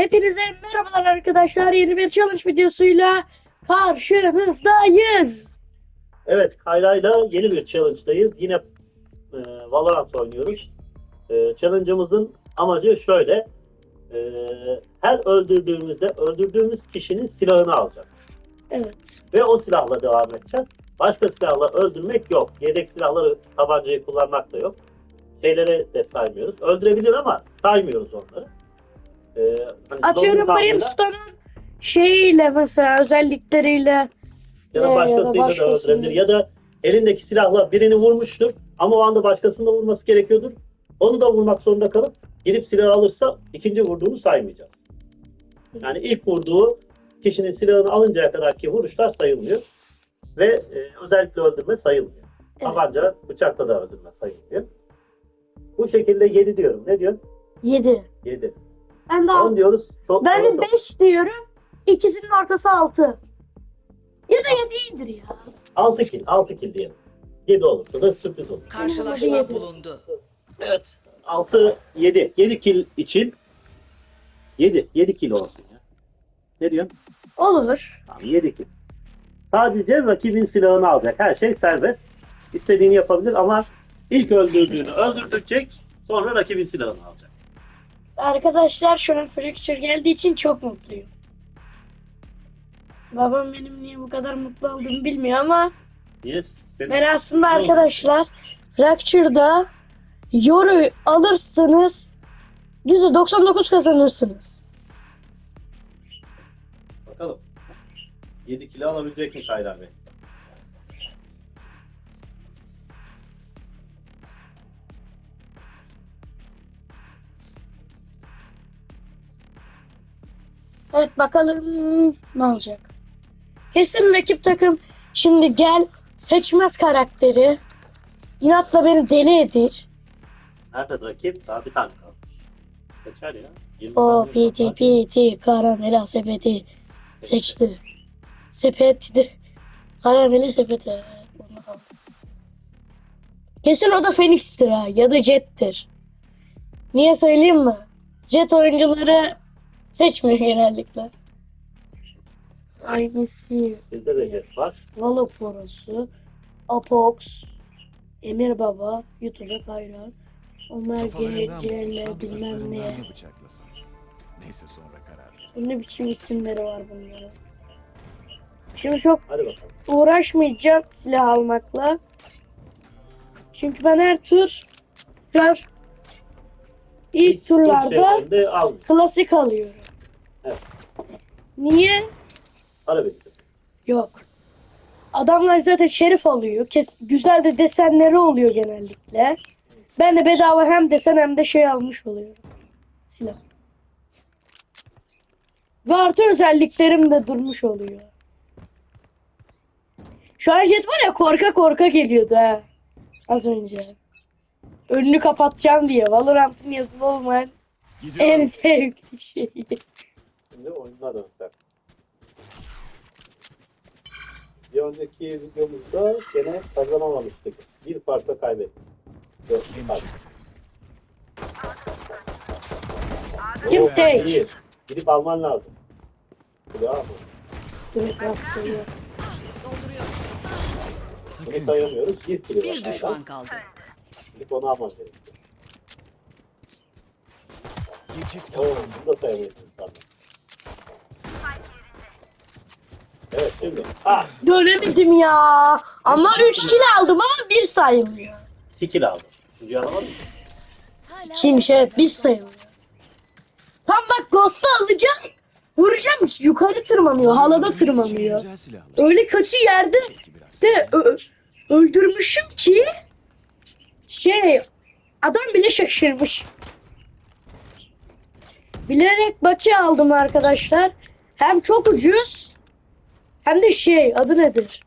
Hepinize merhabalar arkadaşlar. Yeni bir challenge videosuyla karşınızdayız. Evet, Kayra'yla yeni bir challenge'dayız. Yine e, Valorant oynuyoruz. E, challenge'ımızın amacı şöyle. E, her öldürdüğümüzde öldürdüğümüz kişinin silahını alacağız. Evet. Ve o silahla devam edeceğiz. Başka silahla öldürmek yok. Yedek silahları, tabancayı kullanmak da yok. Şeyleri de saymıyoruz. Öldürebilir ama saymıyoruz onları. Hani Atıyorum kaldığında Brimstone'un şeyiyle mesela özellikleriyle ya da Ee, başkasıyla da öldürebilir. Ya da elindeki silahla birini vurmuştur ama o anda başkasını da vurması gerekiyordur. Onu da vurmak zorunda kalıp gidip silahı alırsa ikinci vurduğunu saymayacağız. Yani ilk vurduğu kişinin silahını alıncaya kadarki vuruşlar sayılmıyor. Ve e, özellikle öldürme sayılmıyor. Evet. Tabanca, bıçakla da öldürme sayılmıyor. Bu şekilde 7 diyorum. Ne diyorsun? 7. 7. Ben de 10 diyoruz. Çok ben de 5 diyorum. İkisinin ortası 6. Ya da 7 iyidir ya. 6 kill. 6 kill diyelim. 7 olursa da sürpriz olur. Karşılaşma bulundu. Evet. 6 7. 7 kill için 7 7 kill olsun ya. Ne diyorsun? Olur. Tamam 7 kill. Sadece rakibin silahını alacak. Her şey serbest. İstediğini yapabilir ama ilk öldürdüğünü öldürecek. Sonra rakibin silahını alacak. Arkadaşlar şu an Fracture geldiği için çok mutluyum. Babam benim niye bu kadar mutlu olduğumu bilmiyor ama Niye? Senin- ben aslında arkadaşlar Fracture'da Yoru alırsanız %99 kazanırsınız. Bakalım. 7 kilo alabilecek mi Kayra Bey? Evet bakalım ne olacak. Kesin rakip takım şimdi gel seçmez karakteri. İnatla beni deli edir. Nerede rakip? Daha bir tane kalmış. Kaçar ya. 20 O piti piti karamela sepeti seçti. Sepeti karameli sepeti. Kesin o da Phoenix'tir ha ya da Jet'tir. Niye söyleyeyim mi? Jet oyuncuları seçmiyor genellikle. Aynısı. Bizde de jet var. Valoporosu, Apox, Emir Baba, YouTube'a Kayran, Ömer vurursam bilmem ne. Neyse sonra karar ver. Bu ne biçim isimleri var bunların. Şimdi çok uğraşmayacağım silah almakla. Çünkü ben her tur her ilk turlarda klasik alıyorum. Evet. Niye? Para biriktir. Yok. Adamlar zaten şerif alıyor. Kes, güzel de desenleri oluyor genellikle. Ben de bedava hem desen hem de şey almış oluyorum. Silah. Ve artı özelliklerim de durmuş oluyor. Şu an jet var ya korka korka geliyordu ha. Az önce. Önünü kapatacağım diye. Valorant'ın yazılı olmayan en Gidiyorum. zevkli şeyi. Şimdi oyununa dönsek. Bir önceki videomuzda gene kazanamamıştık. Bir farkla kaybettik. Dört fark. Hemşit. Kim Oo, Sage? iyi. Gidip alman lazım. Bravo. Evet. Bunu sayamıyoruz. Bir kilo Bir düşman kaldı. Gidip onu alman gerekiyor. Geçit Oo, kapandı. bunu da sayamıyorsun sanırım. Evet şimdi. Ah! Dönemedim ya. Ama 3 kill aldım ama 1 sayılmıyor. 2 kilo aldım. Üçüncüyü alamadın mı? Kimmiş evet 1 sayılıyor. Tam bak Ghost'u alacağım. Vuracağım yukarı tırmanıyor. Halada tırmanıyor. Öyle kötü yerde de öldürmüşüm ki şey adam bile şaşırmış. Bilerek Baki aldım arkadaşlar. Hem çok ucuz hem de şey adı nedir?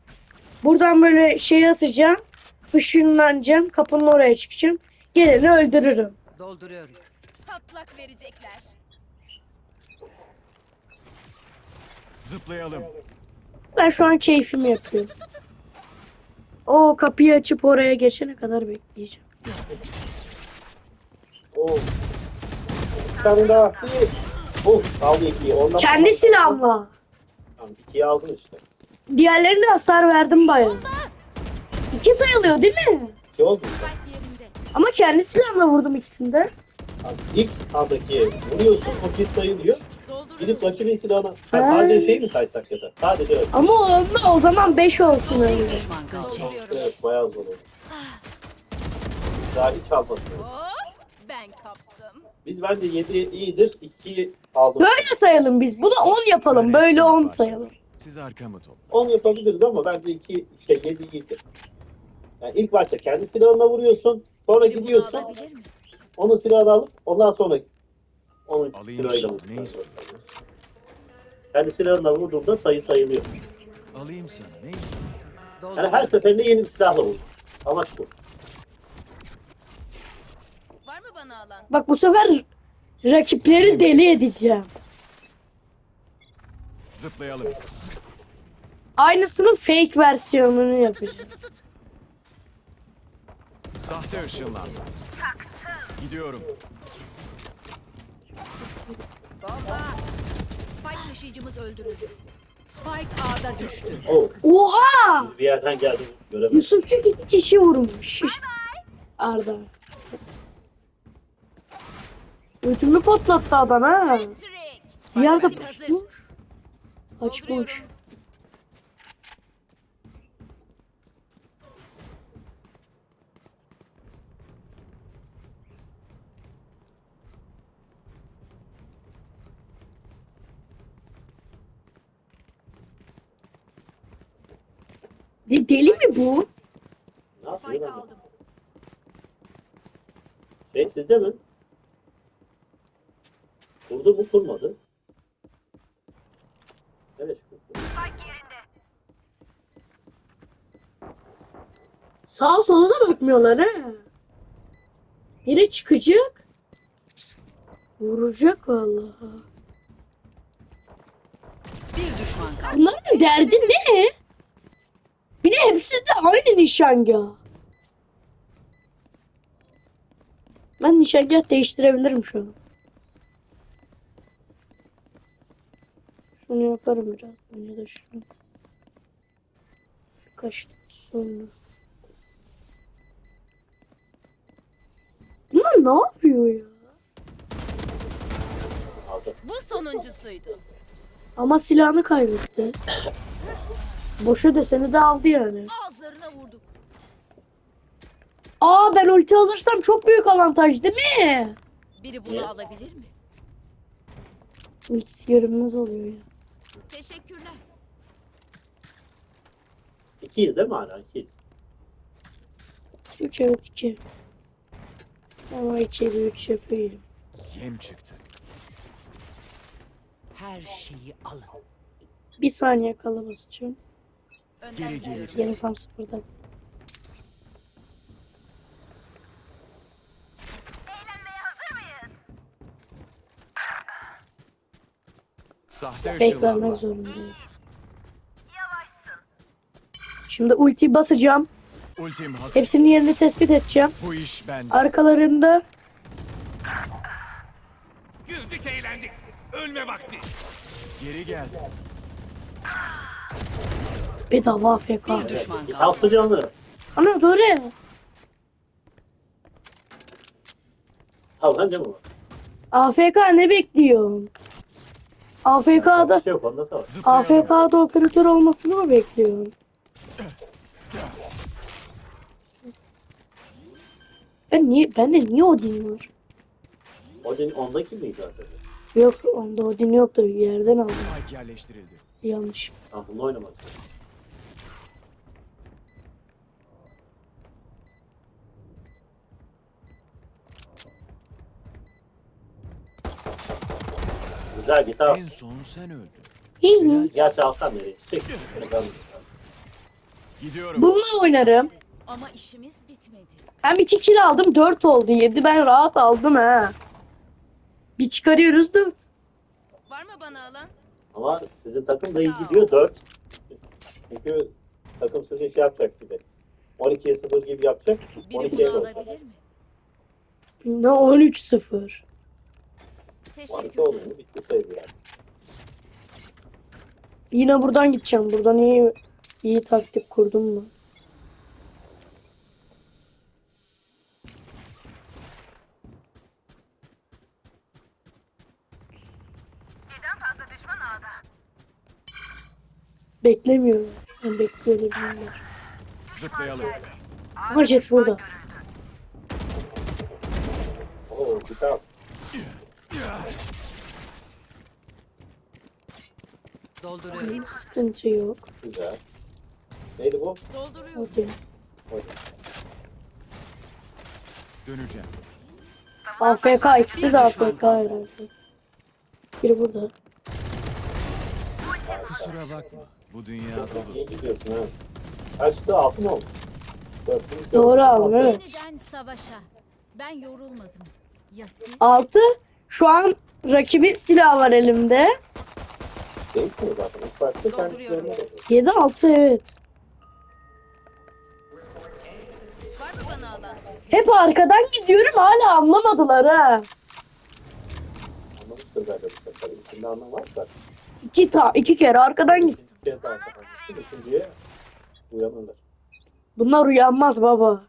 Buradan böyle şey atacağım. Işınlanacağım. Kapının oraya çıkacağım. Geleni öldürürüm. Dolduruyorum. Patlak verecekler. Zıplayalım. Ben şu an keyfimi yapıyorum. O kapıyı açıp oraya geçene kadar bekleyeceğim. Oo. Bir tane daha. Bir. Of aldı ikiyi. Ondan Kendi silahımla. Tamam ikiyi aldın işte. Diğerlerine hasar verdim bayağı. İki sayılıyor değil mi? İki oldu. Yerinde. Ama kendi silahımla vurdum ikisinde. Abi ilk andaki vuruyorsun o kill sayılıyor. Gidip rakibin silahına ha, Ha. sadece şey mi saysak ya da? Sadece öyle. Ama onda o zaman 5 olsun öyle. düşman kaldı. Evet bayağı zor oldu. Daha hiç. Hop, ben kaptım. Biz bence 7 iyidir. 2 aldım. Böyle sayalım biz. Bunu 10 yapalım. Böyle 10 sayalım. Siz arkamı toplayın. 10 yapabiliriz ama bence 2 şey 7 iyidir. Yani ilk başta kendi silahına vuruyorsun. Sonra Biri bunu gidiyorsun. alabilir mi? Onun silahını alıp ondan sonra onun Alayım silahıyla şimdi, lazım. Kendi silahına vurduğunda sayı sayılıyor. Alayım sana. Ne istiyorsun? Yani her seferinde yeni bir silahla vur. Amaç bu. Var mı bana alan? Bak bu sefer rakipleri deli edeceğim. Zıplayalım. Aynısının fake versiyonunu yapacağım. Sahte ışınlanma. Gidiyorum. Bomba. Spike taşıyıcımız öldürüldü. Spike A'da düştü. O Oha! bir yerden geldi göremedim. Yusufçuk iki kişi vurmuş. Arda. Ödümü patlattı adam ha. Bir yerde pusmuş. Açmış. De- deli mi bu? Ne yapıyor Spike lan? aldım. Şey sizde mi? Vurdu mu kurmadı? Evet. kurdu. Sağa sola da bakmıyorlar ha. Biri çıkacak. Vuracak vallahi. Bir düşman kaldı. Bunların derdi ne? Bir de hepsi de aynı nişangah. Ben nişangah değiştirebilirim şu an. Şunu yaparım birazdan ya da şunu. Birkaç sonra. Bunlar ne yapıyor ya? Bu sonuncusuydu. Ama silahını kaybetti. Boşa deseni de aldı yani. Ağızlarına vurduk. Aa ben ulti alırsam çok büyük avantaj değil mi? Biri bunu alabilir mi? Ultisi görünmez oluyor ya. Teşekkürler. İkiyiz değil mi hala? İkiyiz. 3 evet 2. Ama 2 bir 3 yapayım. Yem çıktı. Her şeyi alın. Bir saniye kala basacağım. Önden Geri gelir. Yine tam sıfırda. Sahte ışınlanma. vermek zorundayım. Şimdi ulti basacağım. Ultim hazır. Hepsinin yerini tespit edeceğim. Bu iş bende. Arkalarında Güldük eğlendik. Ölme vakti. Geri gel. bedava AFK. Bir düşman kaldı. Kalsı canlı. Ana doğru. Al bence bu. AFK ne bekliyorsun? AFK'da şey yok onda savaş. Zıplayalım. AFK'da operatör olmasını mı bekliyorsun? Ben niye bende niye Odin var? Odin ondaki miydi acaba? Yok onda Odin yok da yerden aldım. Yerleştirildi. Yanlış. Bunu oynamadım. Güzel git al. En son sen öldün. İyi. Gerçi nereye? Çek. Ben- Gidiyorum. Bununla oynarım. Ama işimiz bitmedi. Hem iki kill aldım dört oldu. Yedi ben rahat aldım ha. Bir çıkarıyoruz dört. Var mı bana alan? Ama sizin takım da iyi gidiyor 4. Çünkü takım sizin şey yapacak gibi. 12'ye 0 gibi yapacak. Biri 12'ye bunu alabilir mi? Ne 13-0. Marka Teşekkürler. olmuyor. Bitti sayılır yani. Yine buradan gideceğim. Buradan iyi iyi taktik kurdum mu? Beklemiyorum. Ben bekliyor olabilirler. Zıplayalım. Aha jet burada. Oo güzel. Dolduruyorum. Sıkıntı yok. Güzel. Neydi bu? Dolduruyorum. Okey. Oyun. Döneceğim. AFK ikisi de AFK herhalde. Biri burada. Kusura bakma. Bu dünya dolu. İyi gidiyorsun ha. Kaçtı? Altı mı oldu? Dört? Doğru aldım evet. Yeniden savaşa. Ben yorulmadım. Ya siz? 6. Şu an rakibin silahı var elimde. Değişmiyor zaten. İlk başta Dolduruyorum. kendilerine de. 7 6 evet. Var mı bana alan? Hep arkadan gidiyorum hala anlamadılar ha. Anlamıştır bence bu sefer. İçinde anlam var da. İki, ta iki kere arkadan git. İkinci kez daha anlamıştır. Üçüncüye uyanırlar. Bunlar uyanmaz baba.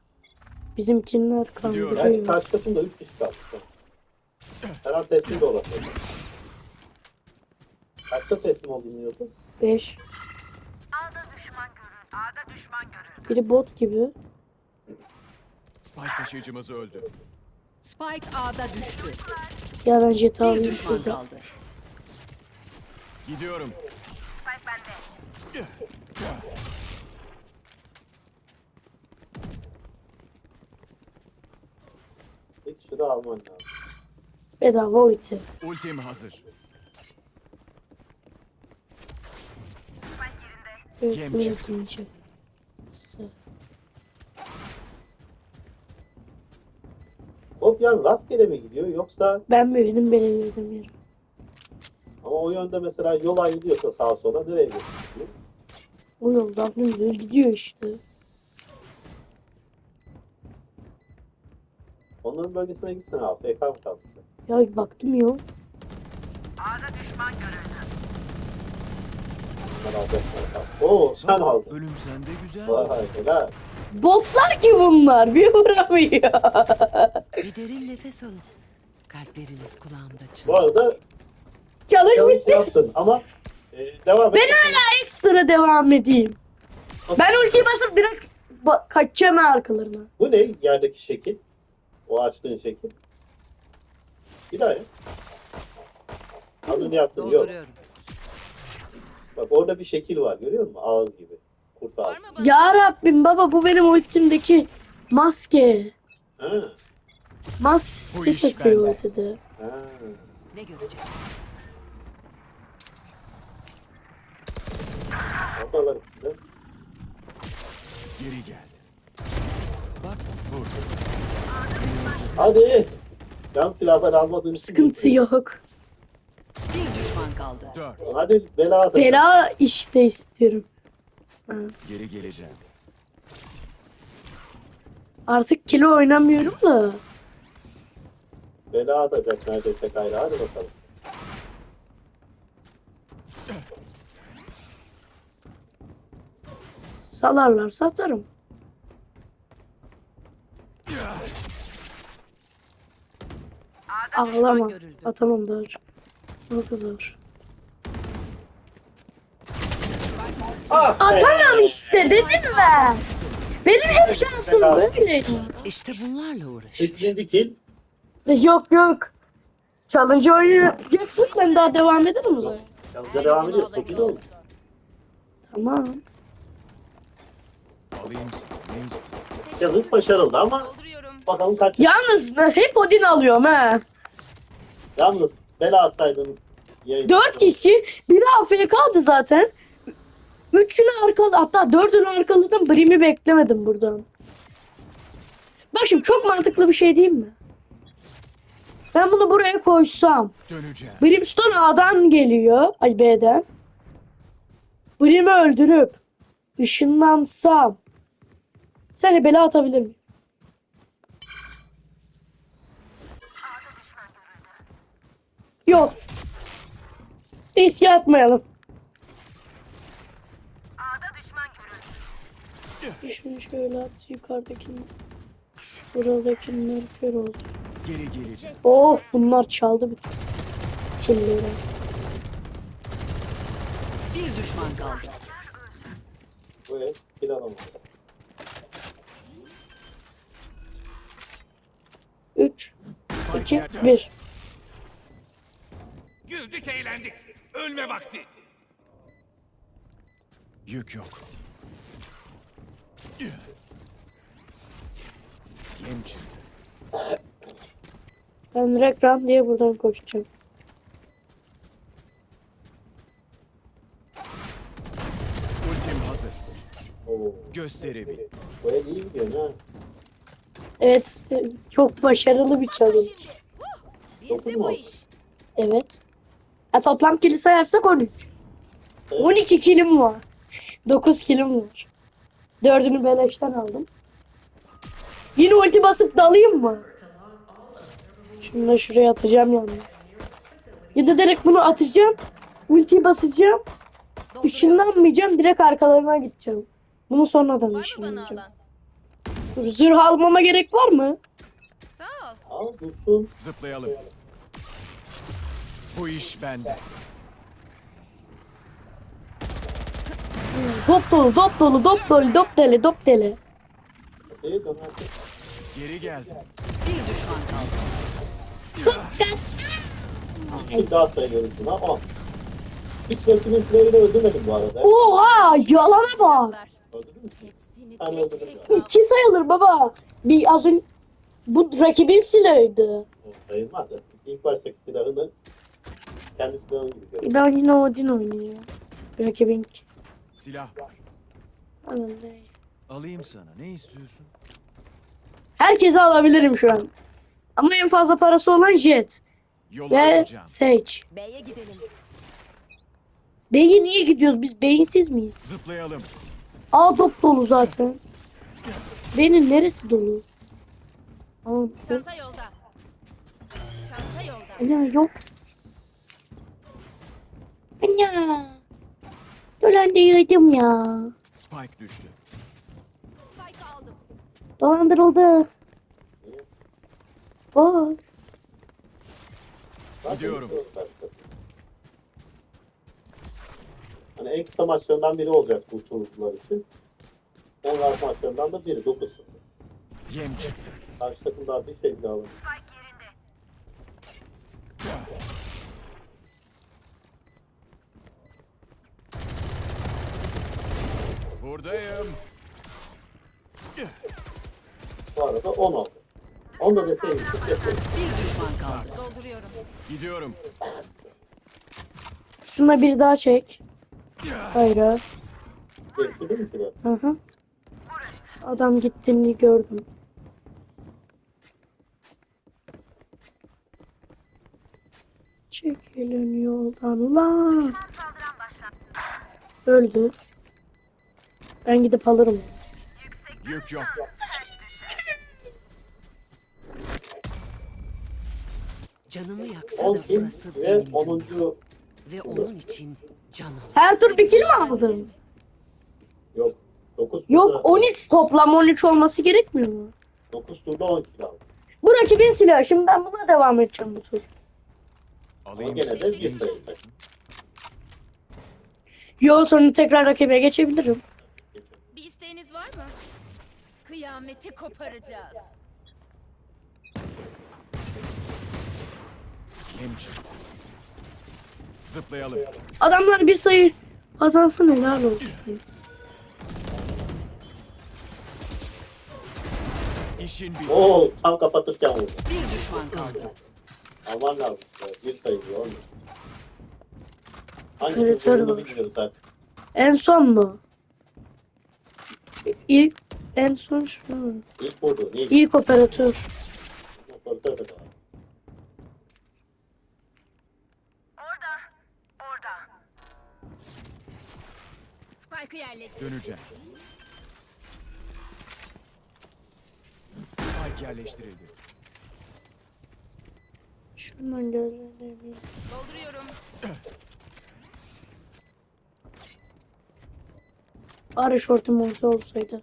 Bizimkiler Gerçi kandırıyor. karşı takımda üç kişi kaldı. Her an teslim de olabilir. Kaçta teslim olduğunu biliyordun? 5. Biri bot gibi. Spike taşıyıcımız öldü. Spike A'da düştü. Ya ben jet Bir alayım düşman şurada. kaldı. Gidiyorum. Bir kişi de alman lazım. Bedava ulti. Ultim hazır. Yem çıktı. Hop yani rastgele mi gidiyor yoksa Ben benim belirledim yerim. ama o yönde mesela yol ayrılıyorsa sağa sola nereye gidiyor? O yoldan dümdüz gidiyor işte. Onların bölgesine gitsene abi. PK mı kaldı? Ya baktım yok. Bunlar alacaklar. Oo sen aldın. Ölüm sende güzel. Vay helal. Botlar ki bunlar. Bir vuramıyor. Bir derin nefes alın. Kalpleriniz kulağımda Bu çınlıyor. arada challenge bitti. yaptın ama e, devam et. Ben hala ekstra devam edeyim. Ben ultiyi basıp direkt ba- kaçacağım ha arkalarına. Bu ne yerdeki şekil? O açtığın şekil. Bir daha yap. Az önce yaptın yok. Dolduruyorum. Bak orada bir şekil var görüyor musun? Ağız gibi. Kurt ağzı. Ya Rabbim baba bu benim ultimdeki maske. Ha. Bu Maske iş takıyor bende. Ha. Ne görecek? Oradalar işte. Geri geldi. Bak burada. Hadi. Can silahları almadığın için. Sıkıntı yok. Bir düşman kaldı. Dört. Hadi bela at. Bela işte istiyorum. Ha. Geri geleceğim. Artık kilo oynamıyorum da. Bela atacak neredeyse gayrı. Hadi bakalım. Salarlarsa atarım. Ağlama. Atamam dar. Bana kızar. Ah be. Atamam işte dedim mi? Benim hep şansım böyle. İşte bunlarla uğraş. Sekizinci kill. Yok yok. Challenge oynayacaksın ben daha devam ederim zaman. Yalnızca devam ediyor. Sekiz oldu. Tamam. Alayım. Challenge başarıldı ama. Bakalım kaç. Yalnız hep Odin alıyorum ha. Yalnız bela atsaydın. Dört kişi biri AFK kaldı zaten. Üçünü arkaladı hatta dördünü arkaladım. Brim'i beklemedim buradan. Bak şimdi çok mantıklı bir şey diyeyim mi? Ben bunu buraya koysam. Döneceğim. Brimstone A'dan geliyor. Ay B'den. Brim'i öldürüp ışınlansam. Sence bela atabilir miyim? Yok. Riske atmayalım. Şunu şöyle at yukarıdakiler. Buradakiler kör oldu. Geri geleceğim. Of bunlar çaldı bütün. Killeri. Bir düşman kaldı. Bu ev kill alamadı. 3, 2, 1. Güldük eğlendik. Ölme vakti. Yük yok. Yem çıktı. Ben direkt run diye buradan koşacağım. Ultim hazır. Oo. Gösterebil. Bu ev iyi gidiyor ha. Evet çok başarılı bir challenge. Bizde bu iş. Evet. Ya toplam kili sayarsak 13. 12 kilim var. 9 kilim var. Dördünü beleşten aldım. Yine ulti basıp dalayım mı? Şimdi de şuraya atacağım yalnız. Ya da direkt bunu atacağım. Ultiyi basacağım. Işınlanmayacağım. Direkt arkalarına gideceğim. Bunu sonradan ışınlanacağım. Zırh almama gerek var mı? Sağ ol. Al. Zıplayalım. Bu iş bende. Dop dolu, dop dolu, dop dolu, dop deli, dop deli. Geri geldim. Bir düşman kaldı. Bir daha söylüyorum şuna. O. Hiç rakibin silahıyla öldürmedim bu arada. Oha yalana bak. İki sayılır baba. Bir az önce bu rakibin silahıydı. Sayılmaz. da. İlk baştaki silahını kendi silahını gibi. Ben yine Odin oynuyor. Rakibin Silah. Anladım. Alayım sana. Ne istiyorsun? Herkese alabilirim şu an. Ama en fazla parası olan Jet Yolu ve açacağım. Sage. B'ye gidelim. Bey'e niye gidiyoruz? Biz beyinsiz miyiz? Zıplayalım. Aa dop dolu zaten. Benim neresi dolu? Aa. Çanta yolda. Çanta yolda. Ana yok. Ana. Dolandırıldım ya. Spike düştü. Spike aldım. Dolandırıldık. Bak. Gidiyorum. Hani en kısa maçlarından biri olacak bu turnuvalar için. En rahat maçlarından da biri 9 Yem çıktı. Karşı takım daha bir şey daha alır. Buradayım. Bu arada 10 oldu. 10 da yapıyoruz. Bir düşman kaldı. Dolduruyorum. Gidiyorum. Şuna bir daha çek. Hayır. değil mi silah? Hı hı. Adam gittiğini gördüm. Çekilin yoldan ulan. Öldü. Ben gidip alırım. Yük yok. Canımı yaksa 10 da kim burası ve benim. 10. Ve onun için can alır. Her tur bir kill mi aldın? yok. 9 Yok 13 toplam 13 olması gerekmiyor mu? 9 turda 10 kilo aldı. Bu rakibin silahı. Şimdi ben buna devam edeceğim bu tur. Ama Alayım gene de bir sayılacak. Yol sonu tekrar rakibe geçebilirim. İsteğiniz var mı? Kıyameti koparacağız. Çıktı. Zıplayalım. Adamlar bir sayı kazansın helal olsun. İşin bir. Oo tam kapatırken vurdu. Bir düşman kaldı. Aman lazım. Bir sayılıyor oğlum. Hangi Evet, bilmiyoruz artık. En son mu? İlk en son şu? İlk vurdu. Niye? İlk operatör. Operatör de var. Spike'ı yerleştir. Döneceğim. Spike yerleştirildi. Şu Şuradan gel. Dolduruyorum. Ara şortum olsa olsaydı.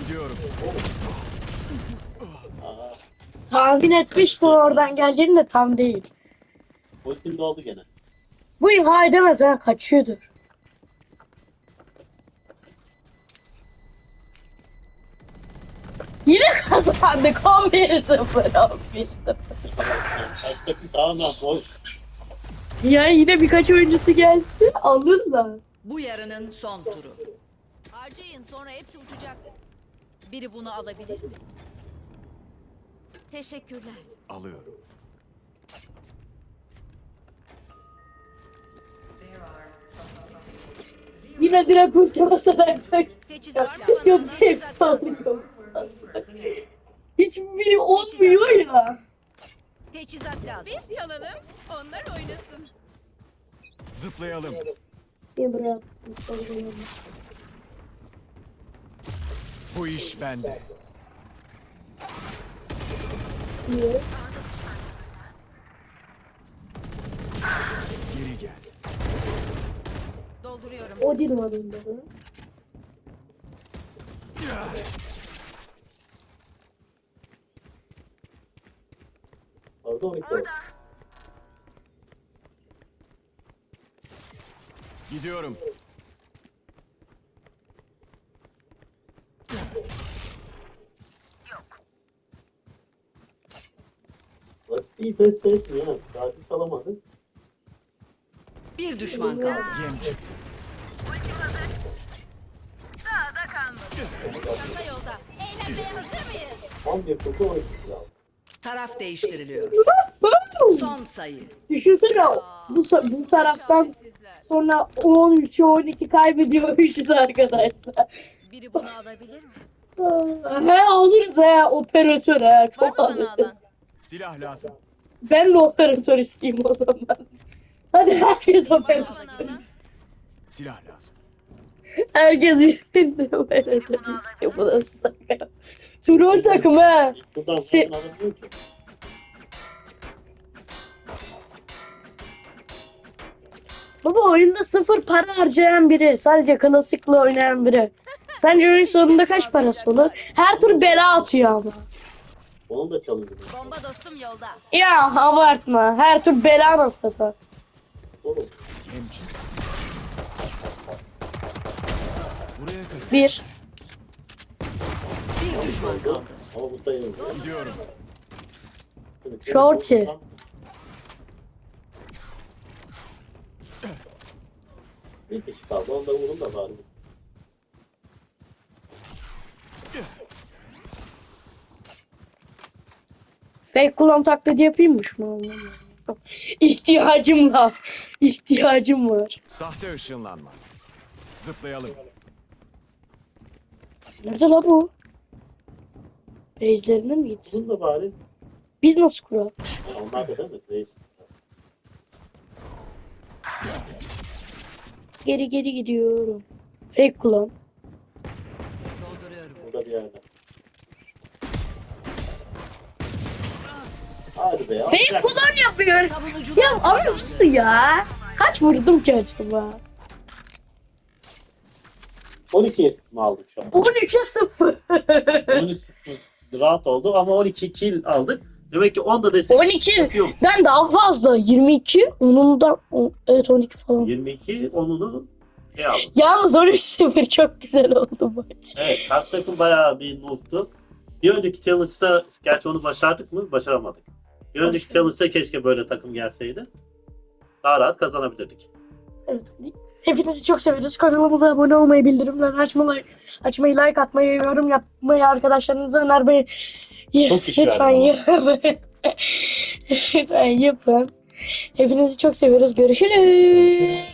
Gidiyorum. Tahmin etmiştim oradan geleceğini de tam değil. Ultim doldu gene. Bu imha edemez ha kaçıyordur. Kazandık 11-0 11-0. Kaç takım tamamen boş. Ya yine birkaç oyuncusu geldi alırlar. Bu yarının son turu. Harcayın sonra hepsi uçacak. Biri bunu alabilir mi? Teşekkürler. Alıyorum. Yine direkt basarak kaçtı. Teçhizat teçhizat lazım. alıyorum. Hiçbiri olmuyor ya. Teçhizat lazım. Biz çalalım, onlar oynasın. Zıplayalım. Bir bırak. Bu iş bende. Geri gel. Dolduruyorum. O değil mi adamları? Orada 12 oldu. Gidiyorum. Bak, İyi test etmiyor. ha. Sakin kalamadı. Bir düşman kaldı. Yem çıktı. Çanta yolda. Eğlenmeye hazır mıyız? 11 kutu 12 silah. Taraf değiştiriliyor. Son sayı. Düşünsene bu, bu taraftan sonra 13'e 12 kaybediyormuşuz arkadaşlar. Biri bunu alabilir mi? He alırız he operatör he Var mı çok bana alırız. alan? Silah lazım. Ben de operatör isteyeyim o zaman. Hadi herkes Var mı operatör. bana alan? Silah lazım. Herkes birinde operatör istiyor. Bu da sakat. Troll takım he. Buradan Se- ki. Baba oyunda sıfır para harcayan biri. Sadece klasikle oynayan biri. Sence oyun sonunda kaç parası olur? Her tur bela atıyor ama. Onun da çalındı. Bomba dostum yolda. Ya abartma. Her tur bela nasıl atar? Oğlum. Bir. Bir düşman kaldı. Ama bu sayılmıyor. Gidiyorum. Shorty. Bir kişi kaldı. Onu da vurun da bari. Fake kullan taklidi yapayım mı şunu? İhtiyacım var. İhtiyacım var. Sahte ışınlanma. Zıplayalım. Nerede la bu? Base'lerine mi gitsin? Vurun da bari. Biz nasıl? Ya onlar da değil mi? Reis. Geri geri gidiyorum. Fake kullan. Dolduruyorum. Burada bir yerde. Hadi be ya. Fake kullan yapıyor. Savunucular Ya kazandı. nasıl ya? Kaç vurdum ki acaba? 12 mi aldık şu an? 13'e 0. 13 rahat oldu ama 12 kill aldık. Demek ki 10 da desek 12. yapıyor. Den daha fazla. 22. Onun da o- evet 12 falan. 22 onunu şey aldı. Yalnız 13-0 çok güzel oldu maç. Evet karşı takım bayağı bir noob'tu. Bir önceki challenge'da gerçi onu başardık mı? Başaramadık. Bir önceki challenge'da keşke böyle takım gelseydi. Daha rahat kazanabilirdik. Evet. Hepinizi çok seviyoruz. Kanalımıza abone olmayı, bildirimleri açmayı, açmayı, like atmayı, yorum yapmayı, arkadaşlarınıza önermeyi Çok lütfen lütfen yapın. Hepinizi çok seviyoruz. Görüşürüz.